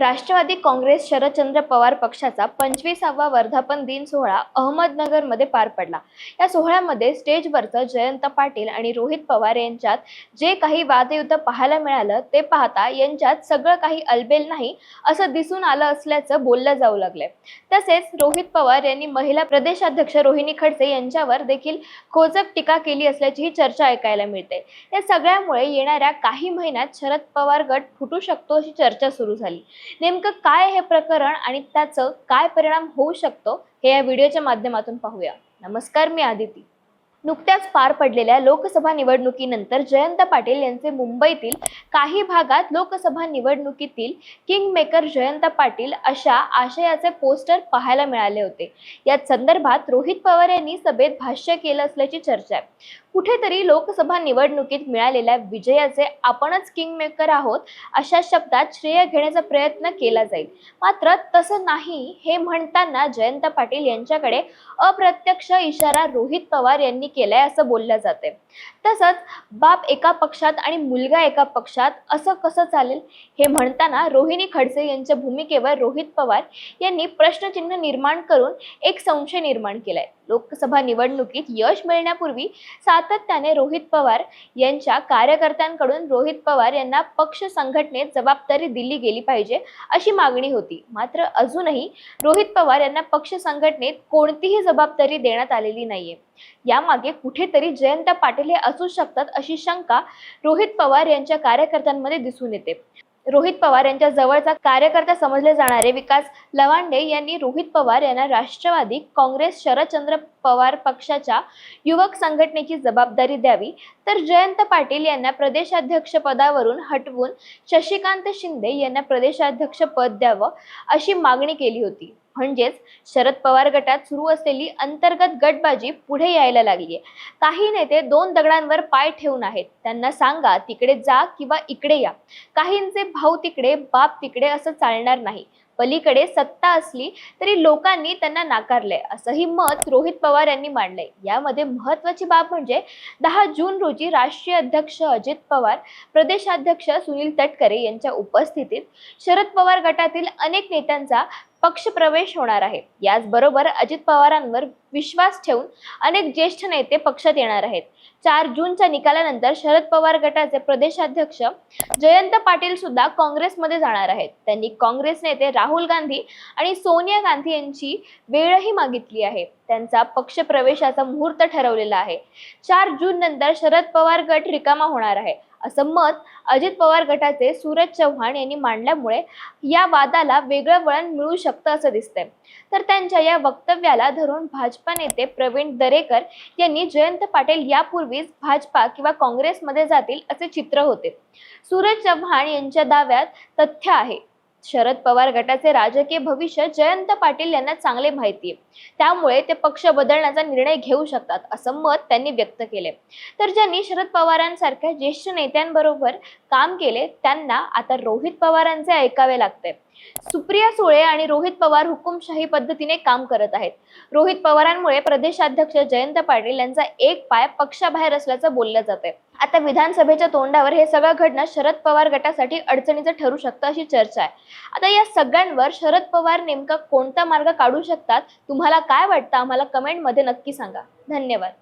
राष्ट्रवादी काँग्रेस शरदचंद्र पवार पक्षाचा पंचवीसावा वर्धापन दिन सोहळा अहमदनगरमध्ये पार पडला. या सोहळ्यामध्ये स्टेजवरचं जयंत पाटील आणि रोहित पवार यांच्यात जे काही वादयुद्ध पाहायला मिळालं ते पाहता यांच्यात सगळं काही अलबेल नाही असं दिसून आलं असल्याचं बोललं जाऊ लागलंय. तसेच रोहित पवार यांनी महिला प्रदेशाध्यक्ष रोहिणी खडसे यांच्यावर देखील खोचक टीका केली असल्याचीही चर्चा ऐकायला मिळते. या सगळ्यामुळे येणाऱ्या काही महिन्यात शरद पवार गट फुटू शकतो अशी चर्चा सुरू झाली. नेमकं काय हे प्रकरण आणि त्याचं काय परिणाम होऊ शकतो हे या व्हिडिओच्या माध्यमातून पाहूया. नमस्कार मी आदिती. नुकत्याच पार पडलेल्या लोकसभा निवडणुकीनंतर जयंत पाटील यांचे मुंबईतील काही भागात लोकसभा निवडणुकीतील किंग मेकर जयंत पाटील अशा आशयाचे पोस्टर पाहायला मिळाले होते. या संदर्भात रोहित पवार यांनी सभेत भाष्य केलं असल्याची चर्चा आहे. कुठेतरी लोकसभा निवडणुकीत मिळालेल्या विजयाचे आपणच किंग मेकर आहोत अशा शब्दात श्रेय घेण्याचा प्रयत्न केला जाईल. मात्र तसं नाही हे म्हणताना जयंत पाटील यांच्याकडे अप्रत्यक्ष इशारा रोहित पवार यांनी केलाय असं बोललं जाते तसंच बाप एका पक्षात आणि मुलगा एका पक्षात असं कसं चालेल? हे म्हणताना रोहिणी खडसे यांच्या भूमिकेवर रोहित पवार यांनी प्रश्नचिन्ह निर्माण करून एक संशय निर्माण केलाय. लोकसभा निवडणुकीत यश मिळण्यापूर्वी सातत्याने रोहित पवार यांच्या कार्यकर्त्यांकडून रोहित पवार यांना पक्ष संघटनेत जबाबदारी दिली गेली पाहिजे अशी मागणी होती. मात्र अजूनही रोहित पवार यांना पक्ष संघटनेत कोणतीही जबाबदारी देण्यात आलेली नाहीये. यामागे कुठेतरी जयंत पाटील हे असू शकतात अशी शंका रोहित पवार यांच्या कार्यकर्त्यांमध्ये दिसून येते. रोहित पवार यांच्या जवळचा कार्यकर्ता समजले जाणारे विकास लवांडे यांनी रोहित पवार यांना राष्ट्रवादी काँग्रेस शरदचंद्र पवार पक्षाच्या युवक संघटनेची जबाबदारी द्यावी. तर जयंत पाटील यांना प्रदेशाध्यक्ष पदावरून हटवून शशिकांत शिंदे यांना प्रदेशाध्यक्ष पद द्यावं अशी मागणी केली होती. म्हणजेच शरद पवार गटात सुरू असलेली अंतर्गत गटबाजी पुढे यायला लागली आहे काही नेते दोन दगडांवर पाय ठेवून आहेत. त्यांना सांगा तिकडे जा किंवा इकडे या. काहींचे भाऊ तिकडे बाप तिकडे असं चालणार नाही. पलीकडे सत्ता असली तरी लोकांनी त्यांना नाकारलंय. असंही मत रोहित पवार यांनी मांडलंय. यामध्ये महत्वाची बाब म्हणजे दहा जून रोजी राष्ट्रीय अध्यक्ष अजित पवार प्रदेशाध्यक्ष सुनील तटकरे यांच्या उपस्थितीत शरद पवार गटातील अनेक नेत्यांचा पक्षप्रवेश होणार आहे. याचबरोबर अजित पवारांवर विश्वास ठेवून अनेक ज्येष्ठ नेते पक्षात येणार आहेत. चार जूनच्या निकालानंतर शरद पवार गटाचे प्रदेशाध्यक्ष जयंत पाटील सुद्धा काँग्रेसमध्ये जाणार आहेत. त्यांनी काँग्रेस नेते राहुल गांधी आणि सोनिया गांधी यांची वेळही मागितली आहे. त्यांचा पक्ष प्रवेशाचा मुहूर्त ठरवलेला आहे. चार जून नंतर शरद पवार गट रिकामा होणार आहे. असं मत अजित पवार गटाचे सूरज चव्हाण यांनी मांडल्यामुळे या वादाला वेगळं वळण मिळू शकतं असं दिसतंय. तर त्यांच्या या वक्तव्याला धरून भाजपा नेते प्रवीण दरेकर यांनी जयंत पाटील यापूर्वीच भाजपा किंवा काँग्रेसमध्ये जातील असे चित्र होते. सूरज चव्हाण यांच्या दाव्यात तथ्य आहे. शरद पवार गटाचे राजकीय भविष्य जयंत पाटील यांना चांगले माहिती आहे. त्यामुळे ते पक्ष बदलण्याचा निर्णय घेऊ शकतात असं मत त्यांनी व्यक्त केले तर ज्यांनी शरद पवारांसारख्या ज्येष्ठ नेत्यांबरोबर काम केले त्यांना आता रोहित पवारांचे ऐकावे लागते सुप्रिया सुळे आणि रोहित पवार हुकुमशाही पद्धतीने काम करत आहेत. रोहित पवारांमुळे प्रदेशाध्यक्ष जयंत पाटील यांचा एक पाय पक्षाबाहेर असल्याचं बोललं जाते आता विधानसभेच्या तोंडावर हे सगळं घडणं शरद पवार गटासाठी अडचणीचं ठरू शकतं अशी चर्चा आहे. आता या सगळ्यांवर शरद पवार नेमका कोणता मार्ग काढू शकतात? तुम्हाला काय वाटतं? आम्हाला कमेंटमध्ये नक्की सांगा. धन्यवाद.